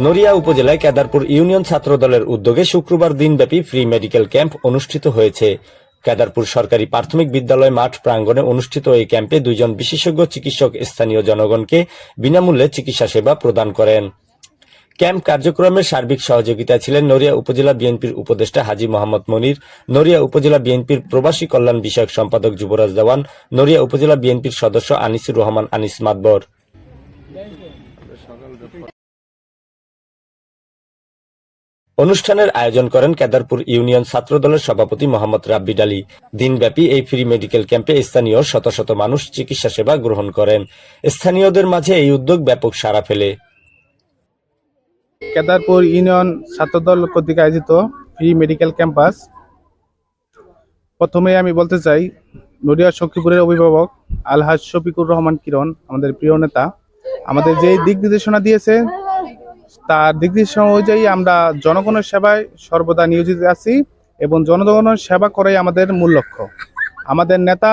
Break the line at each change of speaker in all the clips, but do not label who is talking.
নড়িয়া উপজেলায় কেদারপুর ইউনিয়ন ছাত্র দলের উদ্যোগে শুক্রবার দিনব্যাপী ফ্রি মেডিকেল ক্যাম্প অনুষ্ঠিত হয়েছে। কেদারপুর সরকারি প্রাথমিক বিদ্যালয় মাঠ প্রাঙ্গণে অনুষ্ঠিত এই ক্যাম্পে দুইজন বিশেষজ্ঞ, চিকিৎসক, স্থানীয় জনগণকে বিনামূল্যে চিকিৎসা সেবা প্রদান করেন। ক্যাম্প কার্যক্রমের সার্বিক সহযোগিতা ছিলেন নড়িয়া উপজেলা বিএনপির উপদেষ্টা হাজি মোহাম্মদ মনির, নড়িয়া উপজেলা বিএনপির প্রবাসী কল্যাণ বিষয়ক সম্পাদক যুবরাজ দেওয়ান, নড়িয়া উপজেলা বিএনপির সদস্য আনিসুর রহমান, আনিস মাতবর। অনুষ্ঠানের আয়োজন করেন কেদারপুর ইউনিয়ন ছাত্র দলের সভাপতি মোহাম্মদ রাব্বিড আলী দিনব্যাপী এই ফ্রি মেডিকেল ক্যাম্পে স্থানীয় শত শত মানুষ চিকিৎসা সেবা গ্রহণ করেন। স্থানীয়দের মাঝে এই উদ্যোগ ব্যাপক সাড়া ফেলে।
কেদারপুর ইউনিয়ন ছাত্রদল কর্তৃক আয়োজিত ফ্রি মেডিকেল ক্যাম্পাস। প্রথমে আমি বলতে চাই নডিয়া সখীপুরের অভিভাবক আলহাজ শফিকুর রহমান কিরণ, আমাদের প্রিয় নেতা, আমাদের যে দিক নির্দেশনা দিয়েছে তার দিক নির্দেশনা অনুযায়ী আমরা জনগণের সেবায় সর্বদা নিয়োজিত আছি এবং জনগণের সেবা করাই আমাদের মূল লক্ষ্য। আমাদের নেতা,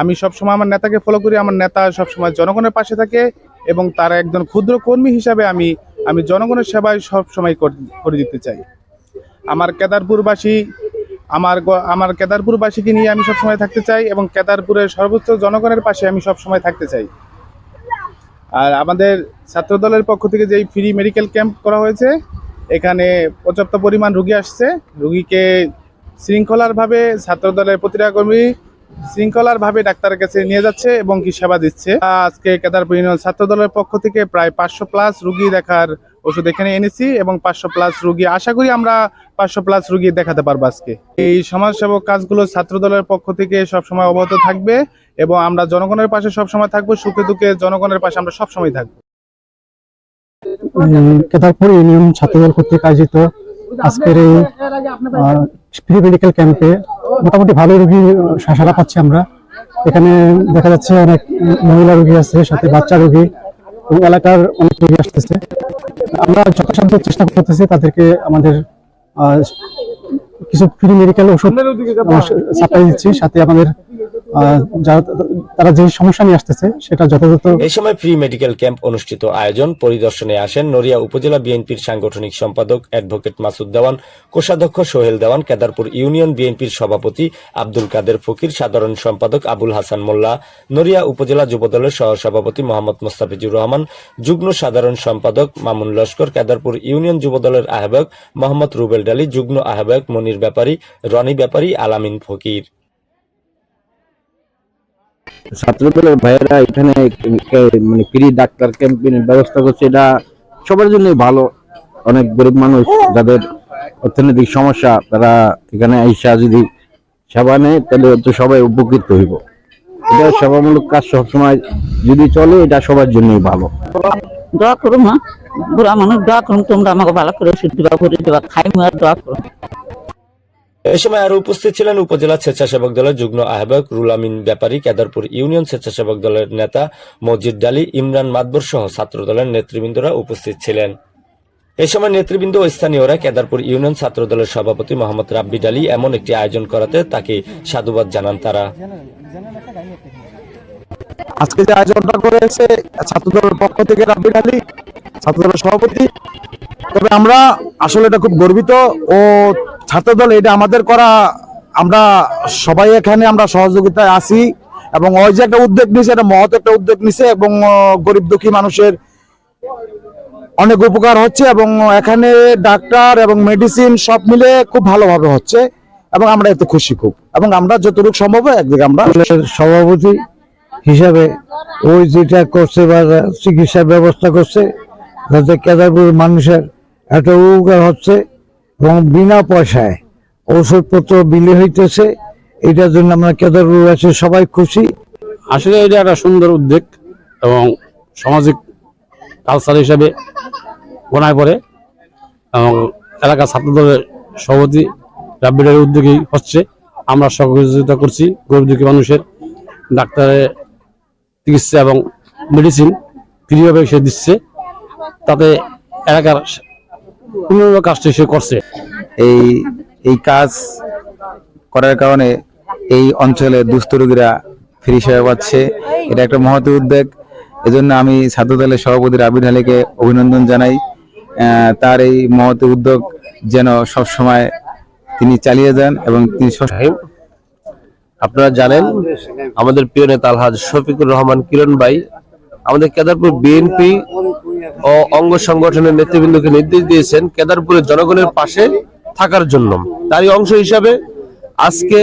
আমি সবসময় আমার নেতাকে ফলো করি, আমার নেতা সবসময় জনগণের পাশে থাকে এবং তার একজন ক্ষুদ্র কর্মী হিসাবে আমি আমি জনগণের সেবায় সবসময় করে দিতে চাই। আমার কেদারপুরবাসী, আমার আমার কেদারপুরবাসীকে নিয়ে আমি সবসময় থাকতে চাই এবং কেদারপুরের সর্বোচ্চ জনগণের পাশে আমি সবসময় থাকতে চাই। আর আমাদের ছাত্রদলের পক্ষ থেকে যেই ফ্রি মেডিকেল ক্যাম্প করা হয়েছে, এখানে পর্যাপ্ত পরিমাণ রুগী আসছে। রুগীকে শৃঙ্খলারভাবে ছাত্রদলের প্রতিটা কর্মী শৃঙ্খলারভাবে ডাক্তারের কাছে নিয়ে যাচ্ছে এবং কি সেবা দিচ্ছে। আজকে কেদারপুর ইউনিয়ন ছাত্র দলের পক্ষ থেকে প্রায় পাঁচশো প্লাস রুগী দেখার ওষুধ এখানে এনেছি এবং পাঁচশো প্লাস রুগী। আশা করি আমরা পাঁচশো প্লাস রুগী দেখাতে পারব আজকে। এই সমাজসেবক কাজগুলো ছাত্র দলের পক্ষ থেকে সবসময় অবহত থাকবে এবং আমরা জনগণের পাশে সবসময় থাকব, সুখে দুঃখে জনগণের পাশে আমরা সবসময় থাকব।
কেদারপুর ইউনিয়ন ছাত্রদল কর্তৃক আয়োজিত আজকের এই ফ্রি মেডিকেল ক্যাম্পে মোটামুটি ভালো রোগী সারা পাচ্ছি আমরা। এখানে দেখা যাচ্ছে অনেক মহিলা রোগী আছে, সাথে বাচ্চা রোগী। এবং এলাকার অনেক রোগী আসতেছে। আমরা যথাসাধ্য চেষ্টা করতেছি তাদেরকে আমাদের আহ, কিছু ফ্রি মেডিকেল ওষুধ সাপ্লাই দিচ্ছি সাথে আমাদের তারা যে সমস্যা নিয়ে আসতেছে, সেটা যথাযথ
এই সময় ফ্রি মেডিকেল ক্যাম্প অনুষ্ঠিত আয়োজন। পরিদর্শনে আসেন নড়িয়া উপজেলা বিএনপির সাংগঠনিক সম্পাদক অ্যাডভোকেট মাসুদ দেওয়ান, কোষাধ্যক্ষ সোহেল দেওয়ান, কেদারপুর ইউনিয়ন বিএনপির সভাপতি আব্দুল কাদের ফকির, সাধারণ সম্পাদক আবুল হাসান মোল্লা, নড়িয়া উপজেলা যুবদলের সহসভাপতি মোহাম্মদ মোস্তাফিজুর রহমান, যুগ্ম সাধারণ সম্পাদক মামুন লস্কর, কেদারপুর ইউনিয়ন যুবদলের আহ্বায়ক মোহাম্মদ রুবেল ডালি, যুগ্ম আহ্বায়ক মনির ব্যাপারী, রনি ব্যাপারী, আলামিন ফকির।
ছাত্রদলের ভাইয়েরা এখানে মানে ফ্রি ডাক্তার ক্যাম্পেইনের ব্যবস্থা করছে, এটা সবার জন্য ভালো। অনেক গরিব মানুষ, যাদের অর্থনৈতিক সমস্যা, তারা এখানে আইসা যদি সেবা নেয়, তাহলে তো সবাই উপকৃত হইব। এটা সেবামূলক কাজ সবসময় যদি চলে, এটা সবার জন্যই ভালো।
দোয়া করুম হ্যাঁ? বুড়া মানুষ দোয়া করুন তোমরা আমাকে ভালো করে ওষুধ দিবা ভরে দিবা খাই আর দোয়া করুম
এ সময় আরও উপস্থিত ছিলেন উপজেলা স্বেচ্ছাসেবক দলের যুগ্ম আহ্বায়ক রুল আমিন ব্যাপারী কেদারপুর ইউনিয়ন স্বেচ্ছাসেবক দলের নেতা মসজিদ ডালি, ইমরান মাতবর সহ ছাত্র দলের নেতৃবৃন্দরা উপস্থিত ছিলেন। এ সময় নেতৃবৃন্দ ও স্থানীয়রা কেদারপুর ইউনিয়ন ছাত্র দলের সভাপতি মোহাম্মদ রাব্বি ডালি এমন একটি আয়োজন করাতে তাকে সাধুবাদ জানান তারা।
আজকে যে আয়োজনটা করেছে ছাত্রদলের পক্ষ থেকে রাব্বির আলী ছাত্রদলের সভাপতি তবে আমরা আসলে এটা খুব গর্বিত ও ছাত্রদল এটা আমাদের করা আমরা সবাই এখানে আমরা সহযোগিতায় আছি এবং ওই যে একটা উদ্যোগ নিছে, এটা মহৎ একটা উদ্যোগ নিছে এবং গরিব দুঃখী মানুষের অনেক উপকার হচ্ছে এবং এখানে ডাক্তার এবং মেডিসিন সব মিলে খুব ভালোভাবে হচ্ছে এবং আমরা এতে খুশি খুব। এবং আমরা যতটুকু সম্ভব একদিকে আমরা
সভাপতি হিসাবে ওই যেটা করছে বা চিকিৎসার ব্যবস্থা করছে, যাতে কেদারপুর মানুষের একটা উপকার হচ্ছে এবং বিনা পয়সায় ওষুধপত্র বিলি হইতেছে। এটার জন্য আমরা কেদারপুর আছে, সবাই খুশি।
আসলে এটা একটা সুন্দর উদ্যোগ এবং সামাজিক কালচার হিসাবে গণায় পড়ে এবং এলাকার ছাত্রদলের সভাপতি রাব্বিডের উদ্যোগেই হচ্ছে। আমরা সহযোগিতা করছি গরিব দুঃখী মানুষের। ডাক্তারের চিকিৎসা এবং মেডিসিন ফ্রিভাবে সে দিচ্ছে। তাতে এলাকার উন্নয়ন কাজটি সে করছে।
এই এই কাজ করার কারণে এই অঞ্চলে দুস্থ রোগীরা ফ্রি সেবা পাচ্ছে। এটা একটা মহৎ উদ্যোগ এজন্য আমি ছাত্র দলের সভাপতি রাবির আলীকে অভিনন্দন জানাই। আহ, তার এই মহৎ উদ্যোগ যেন সব সময় তিনি চালিয়ে যান এবং তিনি
আপনারা জানেন আমাদের প্রিয় নেতা আলহাজ শফিকুর রহমান কিরণ ভাই আমাদের কেদারপুর বিএনপি ও অঙ্গ সংগঠনের নেতৃবৃন্দকে নির্দেশ দিয়েছেন কেদারপুরের জনগণের পাশে থাকার জন্য। তারই অংশ হিসাবে আজকে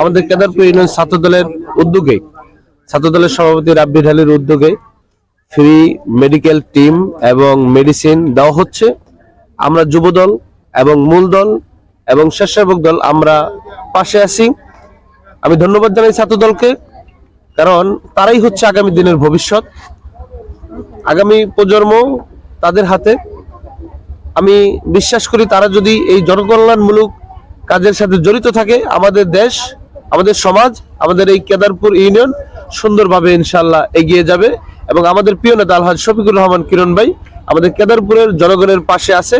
আমাদের কেদারপুর ইউনিয়ন ছাত্র দলের উদ্যোগে ছাত্র দলের সভাপতি রাব্বি ঢালির উদ্যোগে ফ্রি মেডিকেল টিম এবং মেডিসিন দেওয়া হচ্ছে। আমরা যুব দল এবং মূল দল এবং স্বেচ্ছাসেবক দল আমরা পাশে আছি। আমি ধন্যবাদ জানাই ছাত্র দলকে কারণ তারাই হচ্ছে আগামী দিনের ভবিষ্যৎ। আগামী প্রজন্ম তাদের হাতে। আমি বিশ্বাস করি তারা যদি এই জনকল্যাণমূলক কাজের সাথে জড়িত থাকে, আমাদের দেশ, আমাদের সমাজ, আমাদের এই কেদারপুর ইউনিয়ন সুন্দরভাবে ইনশাল্লাহ এগিয়ে যাবে। এবং আমাদের প্রিয় নেতা আলহাজ শফিকুর রহমান কিরণ ভাই আমাদের কেদারপুরের জনগণের পাশে আছে।